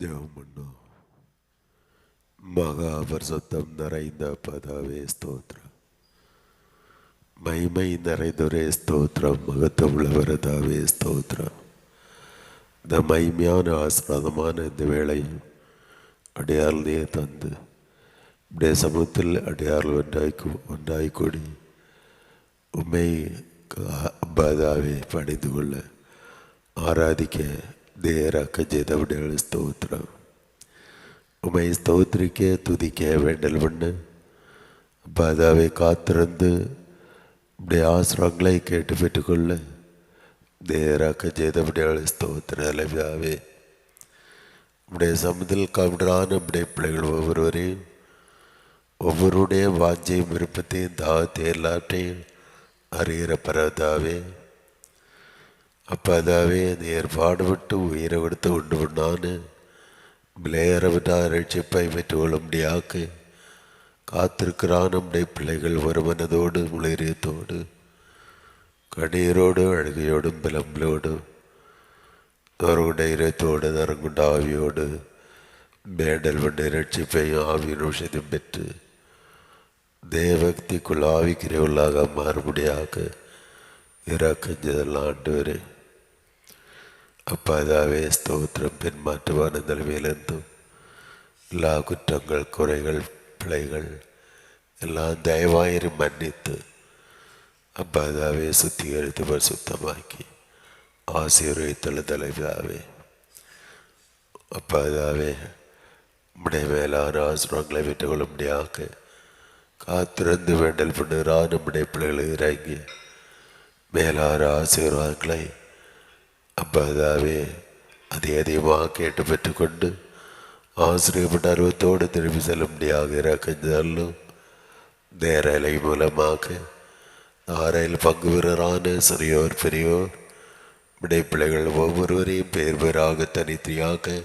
ஜெபம் பண்ணோம் மகா பரிசுத்தம் நிறைந்த பதாவே ஸ்தோத்திரம் மகிமை நிறைந்தொரே ஸ்தோத்திரம் மகத்துவமுள்ளவரதாவே ஸ்தோத்ரம் இந்த மகிமையான ஆசிரதமான இந்த வேளையும் அடையாளனையே தந்து இப்படிய சமூகத்தில் அடையாளம் ஒன்றாய்க்கு ஒன்றாய் உண்மை அப்பாதாவை பணிந்து கொள்ள ஆராதிக்க தேராக்க ചെയ്തവിടെയുള്ള സ്തോത്രം உமை ஸ்தோத்திரிக்க துதிக்க வேண்டல் பண்ணு அப்பாதாவை காத்திருந்து இப்படி ஆசிரங்களை கேட்டு பெற்றுக்கொள்ள தேராக்க ചെയ്തവിടെയുള്ള ஸ்தோத்திர அலவியாவே நம்முடைய சமுதில் கவிடான நம்முடைய பிள்ளைகள் ஒவ்வொருவரையும் ஒவ்வொருடைய வாஞ்சையும் விருப்பத்தையும் தாகத்தை எல்லாற்றையும் அறிகிற பரதாவே അപ്പാതാവേ നേർ പാടുപെട്ട് ഉയരമെടുത്ത് കൊണ്ടുപോണ്ടാണ് விளையாடவிட்டா ரட்சிப்பை பெற்றுக்கொள்ள முடியாக்கு காத்திருக்கிறான் நம்முடைய பிள்ளைகள் ஒரு மனதோடு முளிரியத்தோடு கண்ணீரோடு அழுகையோடும் பிளம்பிலோடு நொறுகுண்ட இறைத்தோடு நறுங்குண்ட ஆவியோடு மேடல் பண்ண ரட்சிப்பையும் ஆவியின் விஷயத்தையும் பெற்று தேவக்திக்குள் ஆவிக்கிறையுள்ளாக மாறுபடியாக இறக்கஞ்சதெல்லாம் ஆண்டு வரேன் அப்பாதாவே ஸ்தோத்திரம் பின்மாற்றுவான நிலைமையிலிருந்தும் எல்லா குற்றங்கள் குறைகள் பிழைகள் எல்லாம் தயவாயிரம் மன்னித்து அப்பாதாவே சுத்திகரித்து பரிசுத்தமாக்கி ஆசீர்வதித்துள்ள தலைவாவே அப்பாதாவே உடைய மேலான ஆசிரங்களை விட்டுக்கொள்ள முடியாக்க காத்திருந்து வேண்டல் பண்ணுகிறா நம்முடைய பிள்ளைகளை இறங்கி மேலான ஆசீர்வாதங்களை அப்பாதாவே அதை அதிகமாக கேட்டு பெற்றுக்கொண்டு ஆசிரியப்பட்ட அருவத்தோடு திரும்பி செல்லும்படியாக இறக்கஞ்சாலும் நேரலை மூலமாக ஆரையில் பங்கு பெறுறான சிறியோர் பெரியோர் விடை பிள்ளைகள் ஒவ்வொருவரையும் பேர் பேராக தனித்தனியாக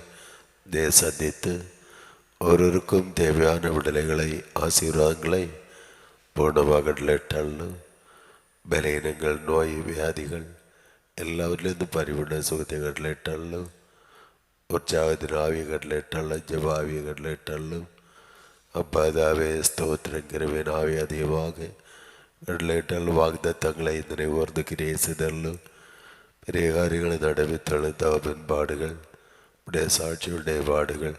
தே சந்தித்து ஒருவருக்கும் தேவையான விடுதலைகளை ஆசீர்வாதங்களை பூர்ணமாகட்லட்டாலும் ബലഹീനങ്ങൾ നോയ് വ്യാധികൾ എല്ലാവരിലും ഇന്ന് പരിവുണ്ട് സുഖത്തെ കടലിട്ടുള്ളും ഉത്സാഹത്തിന് ആവിയ കടലിട്ടുള്ള ജപാവിയ കടലിട്ടുള്ളും അപ്പാതാവേ സ്തോത്രം കരവേനാവിയ ദൈവാകെ കടലിട്ടുള്ള വാഗ്ദത്തങ്ങളെ ഇന്നലെ ഓർന്ന് കിരേസിതള്ളും പരിഹാരികളെ നടവിത്തളുന്ന മുൻപാടുകൾ നമ്മുടെ സാക്ഷികളുടെ പാടുകൾ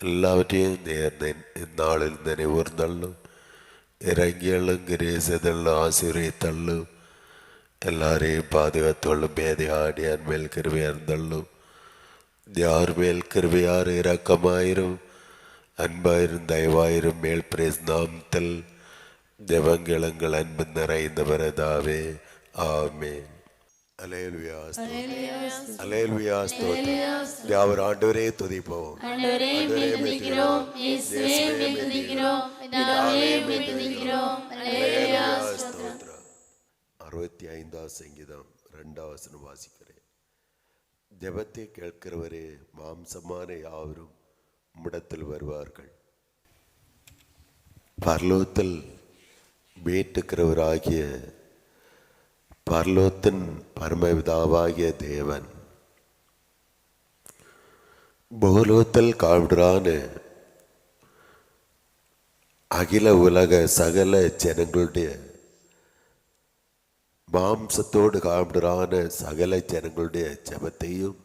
എല്ലാവരെയും നേർന്ന് ഇന്നാളിൽ നിന്നെ ഉയർന്നള്ളും ഇറങ്ങിയള്ളും ഗ്രേസിതള്ളും ആശീർവദിത്തള്ളും பாதுகாத்துள்ளும் பேதை ஆடியார் மேல் கிருவையார்ந்தள்ளும் யார் மேல் கிருவையார் இரக்கமாயிரும். அன்பாயிரும் தயவாயிரும் மேல் பிரேஸ் நாமத்தில் ஜெபங்கிழங்கள் அன்பு நிறைந்த வரதாவே ஆமே அவர் ஆண்டவரே துதிப்போம். அறுபத்தி ஐந்தாவது சங்கீதம் ரெண்டாவது வசனம் வாசிக்கிறேன். ஜபத்தை கேட்கிறவரே மாம்சமான யாவரும் முடத்தில் வருவார்கள். பரலோகத்தில் வேட்டுக்கிறவராகிய பரலோகத்தின் பரமவிதாவாகிய தேவன் பூலோகத்தில் காவிடுறான்னு அகில உலக சகல ஜனங்களுடைய மாம்சத்தோடு காவிடுறான சகல ஜனங்களுடைய ஜெபத்தையும்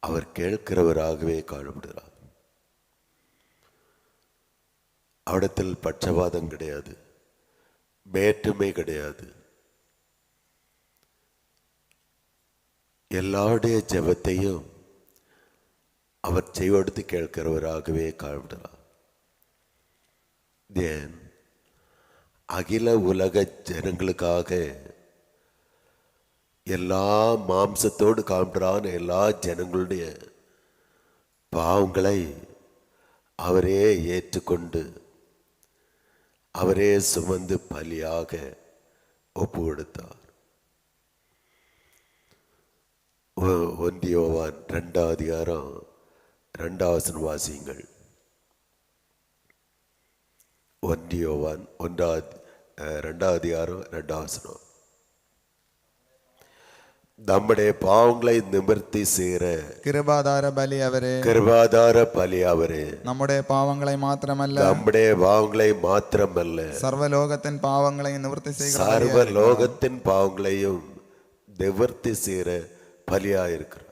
அவர் கேட்கிறவராகவே காணப்படுகிறார். அவடத்தில் பட்சபாதம் கிடையாது வேற்றுமை கிடையாது. எல்லாருடைய ஜெபத்தையும் அவர் செய்வெடுத்து கேட்கிறவராகவே காணப்படுகிறார். தேன் அகில உலக ஜனங்களுக்காக எல்லா மாம்சத்தோடு காண்பிறான எல்லா ஜனங்களுடைய பாவங்களை அவரே ஏற்றுக்கொண்டு அவரே சுமந்து பலியாக ஒப்பு கொடுத்தார் ஒன்றியோவான் ரெண்டாம் அதிகாரம் ரெண்டாவசன் வாசியுங்கள் ஒன்றியோவான் ஒன்றாவது ரெண்டாவது அதிகாரம் ரெண்டாவசனம் நம்முடைய பாவங்களை நிமிர்த்தி செய்கிற கிருபாதார பலி அவரே கிருபாதார பலி அவரே നമ്മുടെ പാവങ്ങളെ മാത്രമല്ല நம்முடைய பாவங்களை மாத்திரமல்ல സർവ്വലോകത്തിൻ പാവങ്ങളെ നിവൃത്തി ചെയ്യുക சர்வ லோகத்தின் பாவங்களையும் நிவர்த்தி செய்கிற பலியா இருக்கிறார்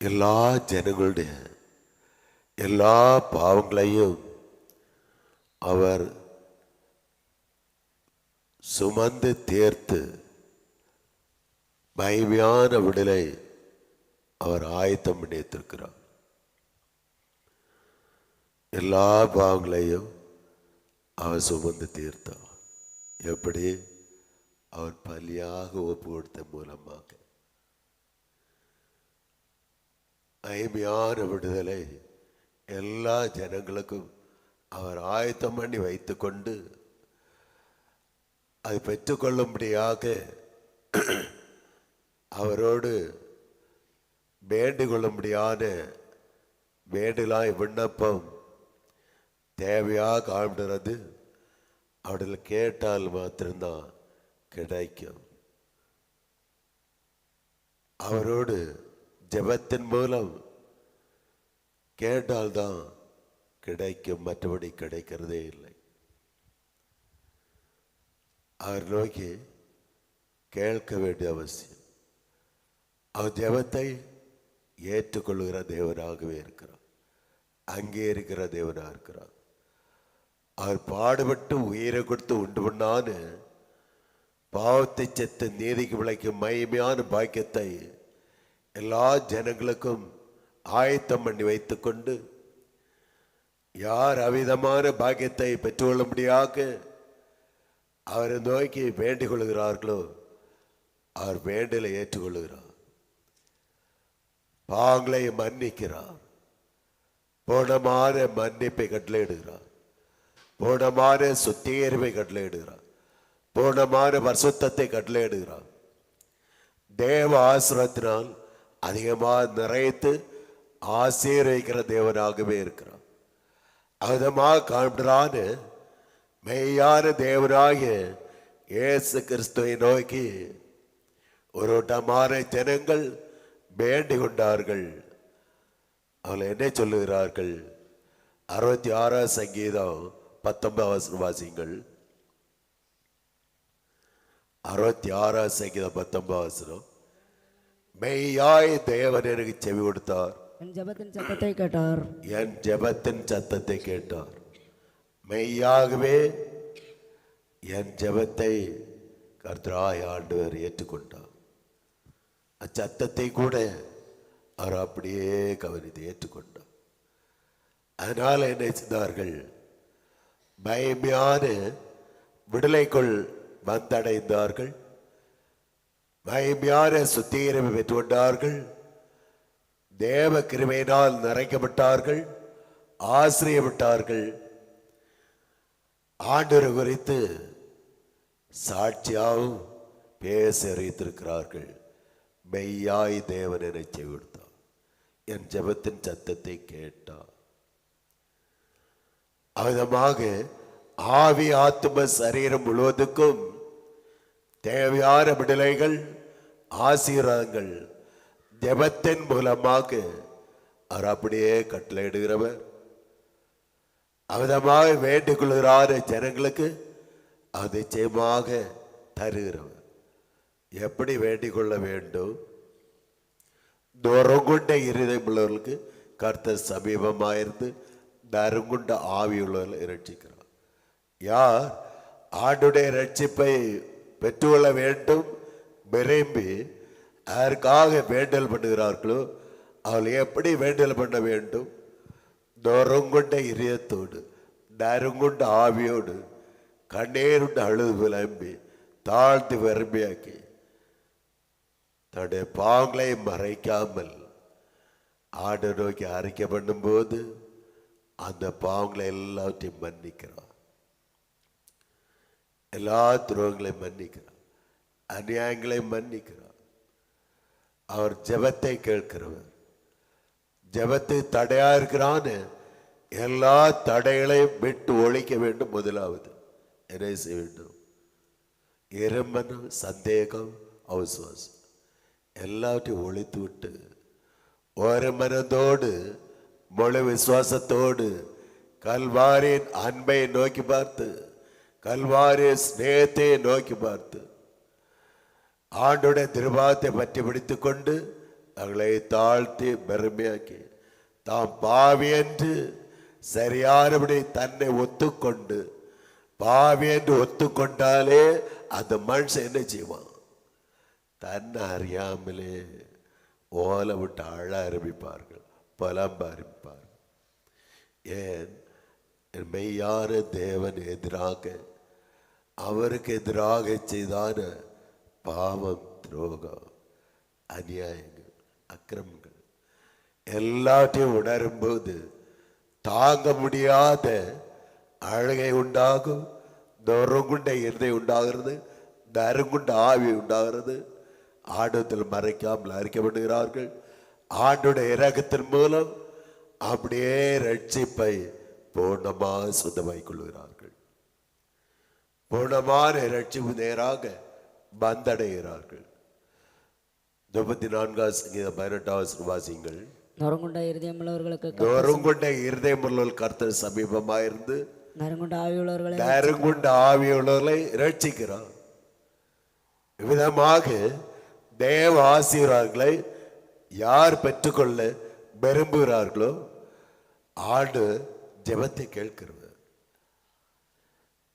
எல்லா ஜனங்களுடைய எல்லா பாவங்களையும் அவர் சுமந்து தேர்த்து மகிமையான விடலை அவர் ஆயத்தம் பண்ணி வைத்திருக்கிறார் எல்லா பாவங்களையும் அவர் சுமந்து தீர்த்தார். எப்படி? அவர் பலியாக ஒப்பு கொடுத்த மூலமாக. மகிமையான விடுதலை எல்லா ஜனங்களுக்கும் அவர் ஆயத்தம் பண்ணி வைத்துக்கொண்டு அதை பெற்றுக்கொள்ளும்படியாக அவரோடு வேண்டிக் கொள்ளும்படியான வேண்டுகளாய் விண்ணப்பம் தேவையாக காண்கிறது அவர்கள் கேட்டால் மாத்திரம்தான் கிடைக்கும். அவரோடு ஜெபத்தின் மூலம் கேட்டால்தான் கிடைக்கும் மற்றபடி கிடைக்கிறதே இல்லை. அவர் நோக்கி கேட்க வேண்டிய அவசியம். அவர் தேவத்தை ஏற்றுக்கொள்கிற தேவனாகவே இருக்கிறார். இருக்கிற தேவனாக இருக்கிறார். அவர் பாடுபட்டு உயிரை கொடுத்து உண்டு பண்ணான்னு பாவத்தை செத்து நீதிக்கு விளைக்கும் மகிமையான பாக்கியத்தை எல்லா ஜனங்களுக்கும் ஆயத்தம் பண்ணி வைத்துக்கொண்டு யார் அவிதமான பாக்கியத்தை பெற்றுக்கொள்ளும்படியாக அவரை நோக்கி வேண்டிக் கொள்கிறார்களோ அவர் வேண்டலை ஏற்றுக்கொள்ளுகிறார். பாங்களை மன்னிக்கிறார். போனமான மன்னிப்பை கட்டளையிடுகிறார். போனமான சுத்திகரிப்பை கட்டளையிடுகிறார். பூர்ணமான பரிசுத்தத்தை கட்டளையிடுகிறார். தேவ ஆசிரத்தினால் அதிகமாக நிறைத்து ஆசீர்விக்கிற தேவனாகவே இருக்கிறார். அதமாக காண்கிறான மெய்யான தேவனாகிய இயேசு கிறிஸ்துவை நோக்கி ஒரு வட்டமான ஜனங்கள் வேண்டி கொண்டார்கள். அவளை என்ன சொல்லுகிறார்கள்? அறுபத்தி ஆறாம் சங்கீதம் பத்தொன்பது வாசிங்கள் அறுபத்தி ஆறாம் சங்கீதம் பத்தொன்பது வசனம். மெய்யாய் தேவன் எனக்கு செவி கொடுத்தார். என் ஜபத்தின் சத்தத்தை கேட்டார். என் ஜபத்தின் சத்தத்தை கேட்டார். மெய்யாகவே என் ஜெபத்தை கர்த்தராய் ஆண்டவர் ஏற்றுக்கொண்டார். அச்சத்தத்தை கூட அவர் அப்படியே கவனித்து ஏற்றுக்கொண்டார். அதனால் என்ன செய்தார்கள் பயமையான விடுதலைக்குள் வந்தடைந்தார்கள். மகிமையான சுத்திகரிப்பு பெற்றுக்கொண்டார்கள். தேவ கிருமையினால் நிறைக்கப்பட்டார்கள் ஆசிரியப்பட்டார்கள். ஆண்டவர் குறித்து சாட்சியாகவும் பேச அறிவித்திருக்கிறார்கள். மெய்யாய் தேவன் என கொடுத்தார். என் ஜெபத்தின் சத்தத்தை கேட்டார். அவிதமாக ஆவி ஆத்தும சரீரம் முழுவதுக்கும் தேவையான விடுதலைகள் ஆசீர்வாதங்கள் ஜெபத்தின் மூலமாக அவர் அப்படியே கட்டளையிடுகிறவர் அவிதமாக வேண்டிக் கொள்கிறார ஜனங்களுக்கு அது நிச்சயமாக தருகிறவர். எப்படி வேண்டிக் கொள்ள வேண்டும்? நொறுங்குண்ட இருதயம் உள்ளவர்களுக்கு கர்த்தர் சமீபமாயிருந்து நறுங்குண்ட ஆவியுள்ளவர்கள் இரட்சிக்கிறார். யார் ஆண்டுடைய ரட்சிப்பை பெற்றுக்கொள்ள வேண்டும்? விரும்பி யாருக்காக வேண்டல் பண்ணுகிறார்களோ அவள் எப்படி வேண்டல் பண்ண வேண்டும்? நொறுங்குண்ட இதயத்தோடு நறுங்குண்ட ஆவியோடு கண்ணீருண்ட அழுது விளம்பி தாழ்ந்து வறுமையாக்கி தன்னுடைய பாங்களை மறைக்காமல் ஆடு நோக்கி அறிக்கை பண்ணும்போது அந்த பாவங்களை எல்லாத்தையும் மன்னிக்கிறான் எல்லா துரோகங்களையும் மன்னிக்கிறான் அநியாயங்களையும் மன்னிக்கிறான் அவர் ஜெபத்தை கேட்கிறவர். ஜெபத்தை தடையா இருக்கிறான்னு எல்லா தடைகளையும் விட்டு ஒழிக்க வேண்டும் முதலாவது. என்ன செய்ய வேண்டும்? எருமனம் சந்தேகம் அவசுவாசம். எல்லாவற்றையும் ஒழித்து விட்டு ஒரு மனதோடு விசுவாசத்தோடு கல்வாரின் அன்பை நோக்கி பார்த்து கல்வாரின் ஸ்நேகத்தை நோக்கி பார்த்து ஆண்டுடைய திருபாகத்தை பற்றி பிடித்துக் கொண்டு அவர்களை தாழ்த்தி பெருமையாக்கி தாம் பாவி என்று சரியானபடி தன்னை ஒத்துக்கொண்டு பாவி என்று ஒத்துக்கொண்டாலே அந்த மனுஷன் என்ன செய்வான் தன்னை அறியாமலே ஓலை விட்டு அழ ஆரம்பிப்பார்கள் புலம்ப ஆரம்பிப்பார்கள் ஏன் மெய்யான தேவன் எதிராக அவருக்கு எதிராக செய்தான பாவம் துரோகம் அநியாயங்கள் அக்கிரமங்கள். எல்லாத்தையும் உணரும்போது தாங்க முடியாத அழகை உண்டாகும் நொறுங்குண்ட இருதை உண்டாகிறது நறுங்குண்ட ஆவி உண்டாகிறது. ஆண்டத்தில் மறைக்காமல் அறிக்கப்படுகிறார்கள் ஆண்டுடைய இரகத்தின் மூலம் அப்படியே ரட்சிப்பை பூர்ணமாக சொந்தமாக்கிக் கொள்கிறார்கள். பூர்ணமான ரட்சிப்பு நேராக வந்தடைகிறார்கள். முப்பத்தி சங்கீதம் பதினெட்டாவது வாசிங்கள் நொறுங்குண்ட இருதயமுள்ளவர்களுக்கு நொறுங்குண்ட இருதயமுள்ள கர்த்தர் சமீபமாயிருந்து நறுங்குண்ட ஆவியுள்ளவர்களை நறுங்குண்ட ஆவியுள்ளவர்களை ரட்சிக்கிறார். விதமாக தேவ ஆசீர்வாதங்களை யார் பெற்றுக்கொள்ள விரும்புகிறார்களோ ஆண்டு ஜெபத்தை கேட்கிறவர்.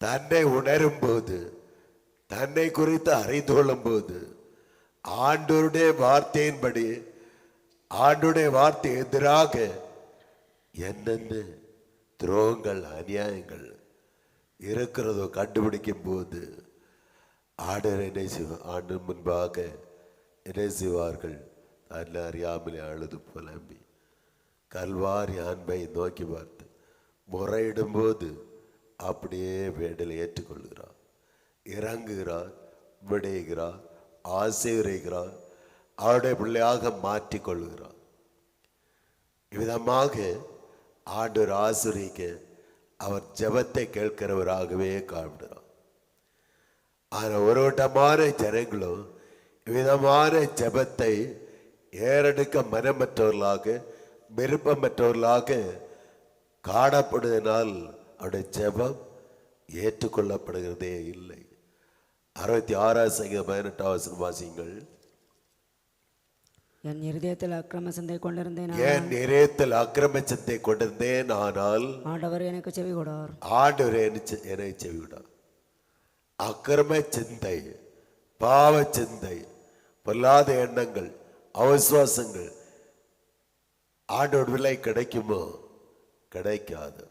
தன்னை உணரும் போது தன்னை குறித்து அறிந்து கொள்ளும் போது ஆண்டோருடைய வார்த்தையின்படி ஆண்டுடைய வார்த்தை எதிராக என்னென்ன துரோகங்கள் அநியாயங்கள் இருக்கிறதோ கண்டுபிடிக்கும் போது ஆண்டவர் என்ன செய்வ ஆண்டு முன்பாக என்ன செய்வார்கள். தன்னை அறியாமலே அழுது புலம்பி கல்வாரி அன்பை நோக்கி பார்த்து முறையிடும்போது அப்படியே வேண்டலை ஏற்றுக்கொள்கிறார். இறங்குகிறார் விடைகிறார் ஆசீர்வதிக்கிறார் அவருடைய பிள்ளையாக மாற்றிக்கொள்கிறார் இவ்விதமாக ஆண்டவர் ஆசிரிக்க அவர் ஜெபத்தை கேட்கிறவராகவே காண்கிறார் ஆனால் ஒரு வட்டமான ஜனங்களும் விதமான ஜெபத்தை ஏறெடுக்க மனமற்றவர்களாக விருப்பமற்றவர்களாக காணப்படுவதனால் அவருடைய ஜெபம் ஏற்றுக்கொள்ளப்படுகிறதே இல்லை. அறுபத்தி ஆறாம் சங்கீதம் பதினெட்டாவது வாசிங்கள் என் இருதயத்தில் அக்கிரம சிந்தை கொண்டிருந்தேன் ஏன் நிறையத்தில் அக்கிரமச்சத்தை கொண்டிருந்தேன் ஆனால் ஆண்டவர் எனக்கு செவி கொடார். ஆண்டவர் என்னை செவிவிடார் அக்கிரம சிந்தை பாவ சிந்தை பொல்லாத எண்ணங்கள் அவிசுவாசங்கள் ஆண்டோட விலை கிடைக்குமோ? கிடைக்காது.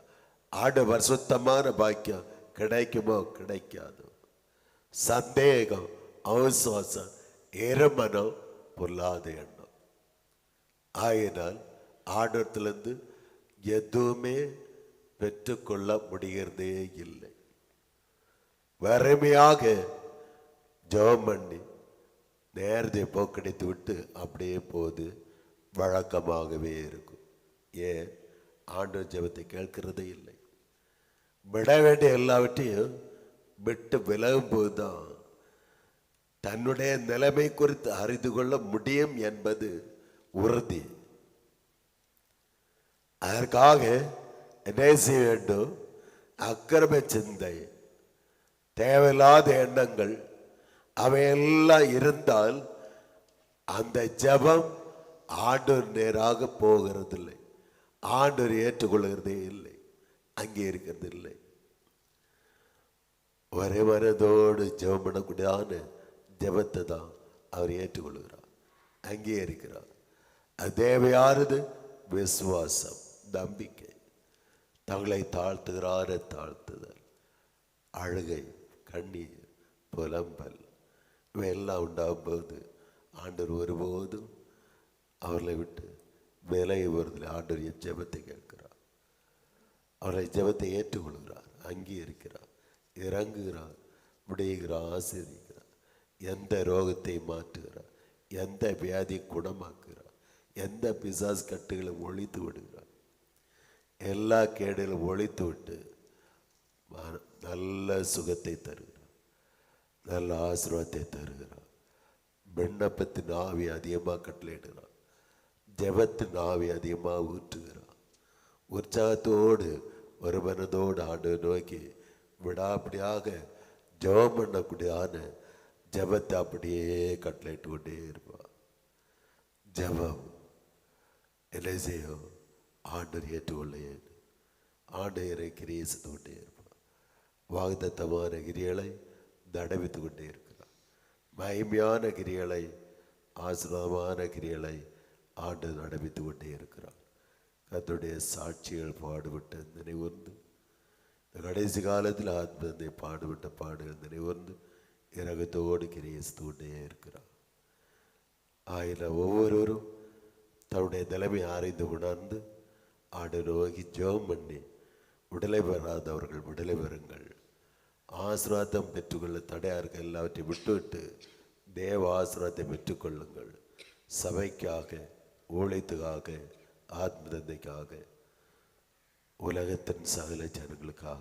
ஆண்டு பரிசுத்தமான பாக்கியம் கிடைக்குமோ? கிடைக்காது. சந்தேகம் அவிசுவாசம் எருமனம் பொல்லாத எண்ணம். ஆயினால் ஆண்டத்திலிருந்து எதுவுமே பெற்றுக்கொள்ள முடிகிறதே இல்லை. வறுமையாக ஜெபம் பண்ணி நேரத்தை போக்கடித்து விட்டு அப்படியே போது வழக்கமாகவே இருக்கும். ஏன்? ஆண்டு ஜெபத்தை கேட்கிறதே இல்லை. விட வேண்டிய எல்லாவற்றையும் விட்டு விலகும் போதுதான் தன்னுடைய நிலைமை குறித்து அறிந்து கொள்ள முடியும் என்பது உறுதி. அதற்காக என்ன செய்ய வேண்டும்? அக்கிரம சிந்தை தேவையில்லாத எண்ணங்கள் அவையெல்லாம் இருந்தால் அந்த ஜெபம் ஆண்டூர் நேராக போகிறதில்லை. ஆண்டோர் ஏற்றுக்கொள்கிறதே இல்லை. அங்கே இருக்கிறது இல்லை வரை வரதோடு ஜெபம் பண்ணக்கூடியதான ஜெபத்தை தான் அவர் ஏற்றுக்கொள்கிறார். அங்கீகரிக்கிறார் அது தேவையானது விசுவாசம் நம்பிக்கை. தங்களை தாழ்த்துகிறார தாழ்த்துதல். அழுகை கண்ணீர் புலம்பல் இவையெல்லாம் உண்டாகும் போது ஆண்டவர் ஒருபோதும் அவர்களை விட்டு விலகி வருதில் ஆண்டவர் ஜெபத்தை கேட்கிறார். அவரை ஜெபத்தை ஏற்றுக்கொள்கிறார். அங்கீகரிக்கிறார் இறங்குகிறார் விடைகிறார் ஆசீர்வதிக்கிறார். எந்த ரோகத்தை மாற்றுகிறார் எந்த வியாதியை குணமாக்குகிறார் எந்த பிசாஸ் கட்டுகளை ஒழித்து விடுகிறார். எல்லா கேடுகளும் ஒழித்து விட்டு நல்ல சுகத்தை தருகிறார் நல்ல ஆசீர்வாதத்தை தருகிறார். விண்ணப்பத்தின் ஆவி அதிகமாக கட்டளையிடுகிறார் ஜபத்தின் ஆவி அதிகமாக ஊற்றுகிறார். உற்சாகத்தோடு ஒரு மனதோடு ஆண்டு நோக்கி விடாப்படியாக ஜெபம் பண்ணக்கூடியதான ஜபத்தை அப்படியே கட்டளையிட்டு கொண்டே இருப்பான். ஜெபம். என்ன செய்யும்? ஆண்டர் ஏற்றுக்கொள்ளேன் ஆண்டையரை கிரியை செய்து கொண்டே இருப்பான். வாக்குத்தத்தமான கிரிகளை தடவித்து கொண்டே இருக்கிறான். மகிமையான கிரிகளை ஆசிரமமான கிரிகளை ஆண்டு நடவித்து கொண்டே இருக்கிறான் கத்துடைய சாட்சிகள் பாடுபட்டு நினைவுந்து இந்த கடைசி காலத்தில் ஆத்மந்தை பாடுபட்ட பாடுகள் நினைவந்து இறகத்தோடு கிரியை செய்து கொண்டே இருக்கிறான் ஆயிரம் ஒவ்வொருவரும் தன்னுடைய நிலைமை அறிந்து உணர்ந்து ஆடு நோக்கி ஜோம் பண்ணி விடுதலை பெறாதவர்கள் விடுதலை பெறுங்கள். ஆசீர்வாதம் பெற்றுக்கொள்ள தடையாக இருக்க எல்லாவற்றையும் விட்டுவிட்டு தேவ ஆசிரத்தை பெற்றுக்கொள்ளுங்கள். சபைக்காக ஊழியத்துக்காக ஆத்மதந்தைக்காக தந்தைக்காக உலகத்தின் சகல ஜனங்களுக்காக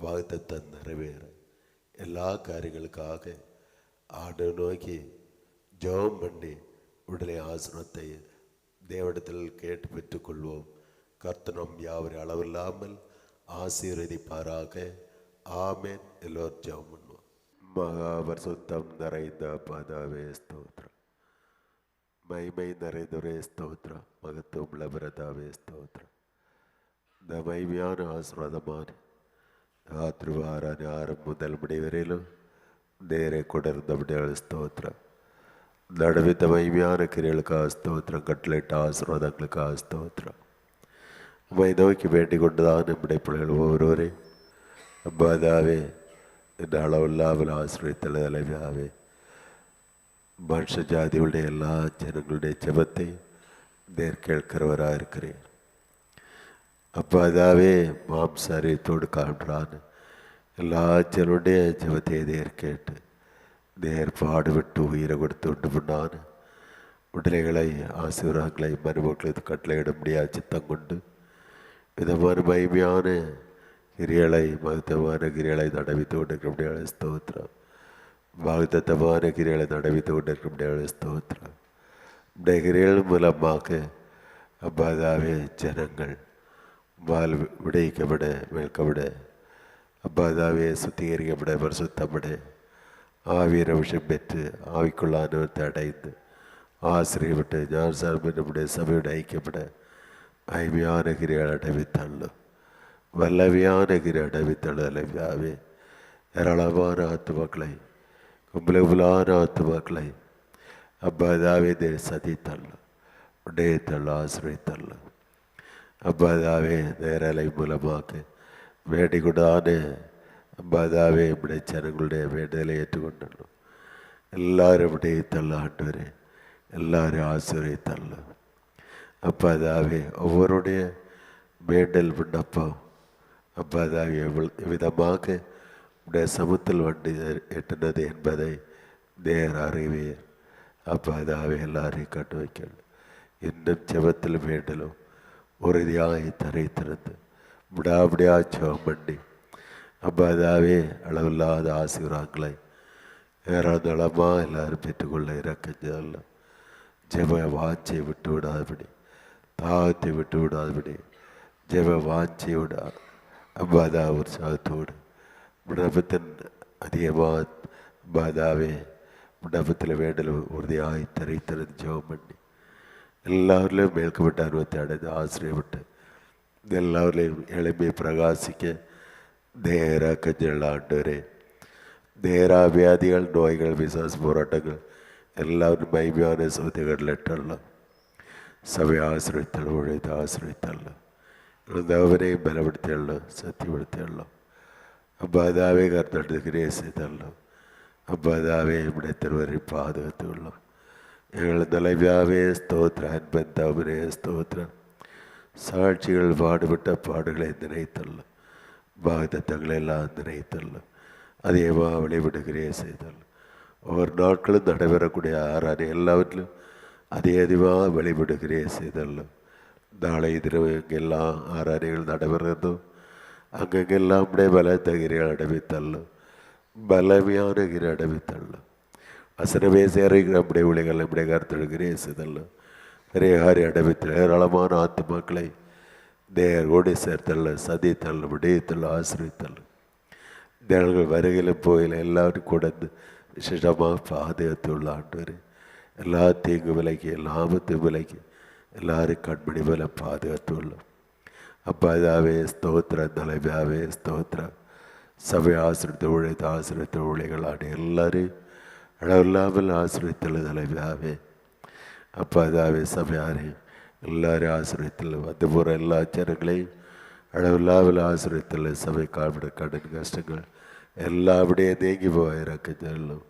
வாக்குத்தத்தை நிறைவேற எல்லா காரியங்களுக்காக ஆடு நோக்கி ஜெபம் பண்ணி உடலை ஆசனத்தை தேவடத்தில் கேட்டு பெற்றுக்கொள்வோம். கர்த்தனம் யாவரை அளவில்லாமல் ஆசீர்வதிப்பாராக. ஆமேன். எல்லோரும் ஜெபம் பண்ணுவோம். மகாபரிசுத்தம் நிறைந்த பதாவே ஸ்தோத்திரம் மைமை நிறைந்தொரே ஸ்தோத்திரம் மகத்துவம் லபரதாவே பிரதாவே இந்த மகிமையான ஆசீர்வாதமான திருவாரான ஆரம் முதல் மணி வரையிலும் நேரே கொண்டிருந்தபடியான ஸ்தோத்திரம் நடவித்த மகிமையான கிரியலுக்காக ஸ்தோத்திரம் கட்டளையிட்ட ஆசீர்வாதங்களுக்காக ஸ்தோத்திரம் நம்மை நோக்கி வேண்டிக் கொண்டுதான் நம்முடைய பிள்ளைகள் ஒவ்வொருவரையும் நம்ம அதாவே இந்த அளவில்லாமல் ஆசிரியத்தல் தலைவியாவே மனுஷ ஜாதியுடைய எல்லா ஜனங்களுடைய ஜபத்தை நேர் கேட்கிறவராக இருக்கிறேன் அதாவே மாம்சாரியத்தோடு காண்றான் எல்லா ஜனுடைய ஜபத்தை நேர் கேட்டு நேர் பாடுபட்டு உயிரை கொடுத்து உண்டு பண்ணான் விடுதலைகளை ஆசீர்வாதங்களை மருமக்களுக்கு கட்டளையிட முடியாத சித்தம் கொண்டு விதமான மகிமையான கிரிகளை மகத்தமான கிரிகளை நடவித்து கொண்டிருக்கிறபடியான ஸ்தோத்திரம். வாக்குத்தத்தமான கிரிகளை நடவித்து கொண்டிருக்கிறபடியான ஸ்தோத்திரம். இந்த கிரிகள் மூலமாக அப்பாதாவே ஜனங்கள் வால் விடுவிக்கப்பட மேற்கப்பட அப்பாதாவே சுத்திகரிக்கப்பட பரிசுத்தப்பட. ஆவியர விஷயம் பெற்று ஆவிக்குள்ள அனுபவத்தை அடைந்து ஆசிரியப்பட்டு ஞான நம்முடைய சபையோடு ஐக்கியப்பட. மகிமையான கிரிகள் அடைவித்தள்ளும் வல்லவியான கிரி அடைவித்தள்ளு அலைவியாவே. ஏராளமான ஆத்துமக்களை கும்பலகுலான ஆத்துமக்களை. அப்பாதாவே தே சதித்தள்ளு உடையத்தள்ளு ஆசிரியத்தள்ளு അബ്ബാദാവെ നേരലൈ മൂലമാക്ക് വേടികൂടാതെ അബ്ബാദാവെ ഇവിടെ ജനങ്ങളുടെ വേണ്ടതിലെ ഏറ്റുകൊണ്ടുള്ളൂ എല്ലാവരും ഇവിടെ തള്ളാണ്ടവരെ എല്ലാവരും ആശ്രയി തള്ളു അബ്ബാദാവെ ஒவ்வொருடைய வேண்டல் விண்ணப்பம் அப்பாதாவி விதமாக உடைய சமூகத்தில் வந்து எட்டினது என்பதை நேர் அறிவீர் அப்பாதாவை எல்லாரையும் கண்டு வைக்கணும் இன்னும் ஜெபத்தில் வேண்டலும் உறுதியாய் தரை திறந்து விடாவிடியா ஜெபம் பண்ணி அப்பாதாவே அளவில்லாத ஆசீர்வாதங்களை ஏறாந்தளமாக எல்லாரும் பெற்றுக்கொள்ள இறக்கஞ்சல்ல ஜெப வாஞ்சை விட்டு விடாதபடி தாகத்தை விட்டு விடாதபடி ஜெப வாஞ்சை விடா அம்பாதா உற்சாகத்தோடு விண்ணப்பத்தின் அதிகமாக அம்பாதாவே விண்ணப்பத்தில் வேண்டல் உறுதியாய் தரை திறந்து ஜெபம் பண்ணி എല്ലാവരിലെയും മേൽക്കപ്പെട്ട അരുപത്തിയാടേത് ആശ്രയപ്പെട്ട് എല്ലാവരിലെയും എളിമയെ പ്രകാശിക്ക് നേരാക്കഞ്ഞുള്ള ആണ്ടുവരെ നേരാവ്യാധികൾ നോയകൾ വിശ്വാസ പോരാട്ടങ്ങൾ എല്ലാവരും ബൈബ്യാന സൗദ്യങ്ങളിലിട്ടുള്ള സഭയെ ആശ്രയിത്തുള്ള ഒഴുത് ആശ്രയിത്തുള്ള ഹൃദയവരെയും ബലപ്പെടുത്തിയുള്ള സത്യപ്പെടുത്തിയുള്ള അബ്ബാദാവെ കർത്തടുത്ത് ഗ്രേസിത്തുള്ള അബ്ബാദാവെ ഇവിടെ തിരുവരി പാതകത്തുള്ള எங்கள் தலைவியாவே ஸ்தோத்திர அன்பன் தாமரே ஸ்தோத்திரம். சாட்சிகள் பாடுபட்ட பாடுகளை நினைத்தல்ல பாகதத்தங்களை எல்லாம் நினைத்தல்ல அதேவா வழிபடுகிறே செய்தல். ஒவ்வொரு நாட்களும் நடைபெறக்கூடிய ஆராணி எல்லாவற்றிலும் அதே அதிகமாக வழிபடுகிறே செய்தல். நாளை தினம் எங்கெல்லாம் ஆராணிகள் நடைபெறதோ அங்கெங்கெல்லாம் உடைய பலத்தகிரிகள் அடைவித்தல்லும் பலமையான கிரி அடைவித்தல்லும் அசனமே சேருகிற நம்முடைய ஊழியர்கள் நம்முடைய கருத்து கிரேசுதல்லும் நிறைய ஹாரி அடைவித்தல் ஏராளமான ஆத்துமாக்களை நேரோடு சேர்த்தல் சதித்தல் விடயத்தல் ஆசிரியத்தல் தேவர்கள் வருகையில் போயில எல்லாரும் கூட விசேஷமாக பாதுகாத்துள்ள ஆண்டு எல்லா தீங்கு விலைக்கு எல்லா ஆபத்து விலைக்கு எல்லாரும் கண்மணி விலை பாதுகாத்துள்ளோம் அப்போ இதாவே ஸ்தோத்திரம் தலைவியாவே ஸ்தோத்திரம் சபை ஆசிரியத்த உழைத்த ஆசிரியத்த உழைகளான எல்லாரையும் அளவில்லாமல் ஆசிரியத்துள்ள தலைவியாவே. அப்போ அதாவே சபையாரே எல்லாரும் ஆசிரியத்தில் வந்து போகிற எல்லா ஆச்சாரங்களையும் அளவில்லாமல் ஆசிரியத்தில் சபை காவிட கடன் கஷ்டங்கள் எல்லாம் அப்படியே தேங்கி போயிறக்க சொல்லும்.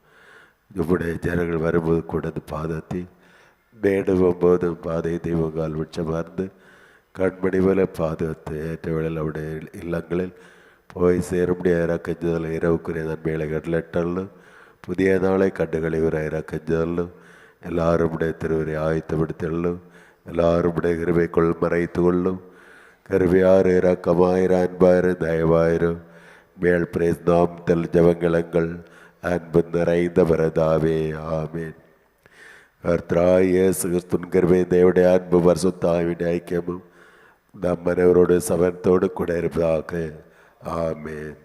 நம்முடைய ஜனங்கள் வரும்போது கூடது பாதத்தை மேடு போகும்போதும் பாதை தெய்வங்கால் உச்சமார்ந்து கண்மணி போல பாதத்தை ஏற்ற வேளையில் அவருடைய இல்லங்களில் போய் சேரும்படிய இறக்கஞ்சதில் இரவுக்குரிய நன்மைகளை கடலட்டல்லும் புதிய நாளை கண்டுகளை ஒரு இறக்கஞ்சதல்லும் எல்லாருடைய திருவரை ஆயத்தப்படுத்தலும் எல்லாருடைய கிருபைக்குள் மறைத்து கொள்ளும் கருவியார் இறக்கமாயிரம் அன்பாயிரம் தயவாயிரம் மேல் பிரேஸ் நாம் தெல் ஜவங்களங்கள் அன்பு நிறைந்த வரதாவே ஆமேன் கர்த்தராய் இயேசு கிறிஸ்துவின் கிருபை தேவடைய அன்பு வருஷத்தாவின் ஐக்கியமும் நம் மனைவரோடு சமத்தோடு கூட இருப்பதாக ஆமேன்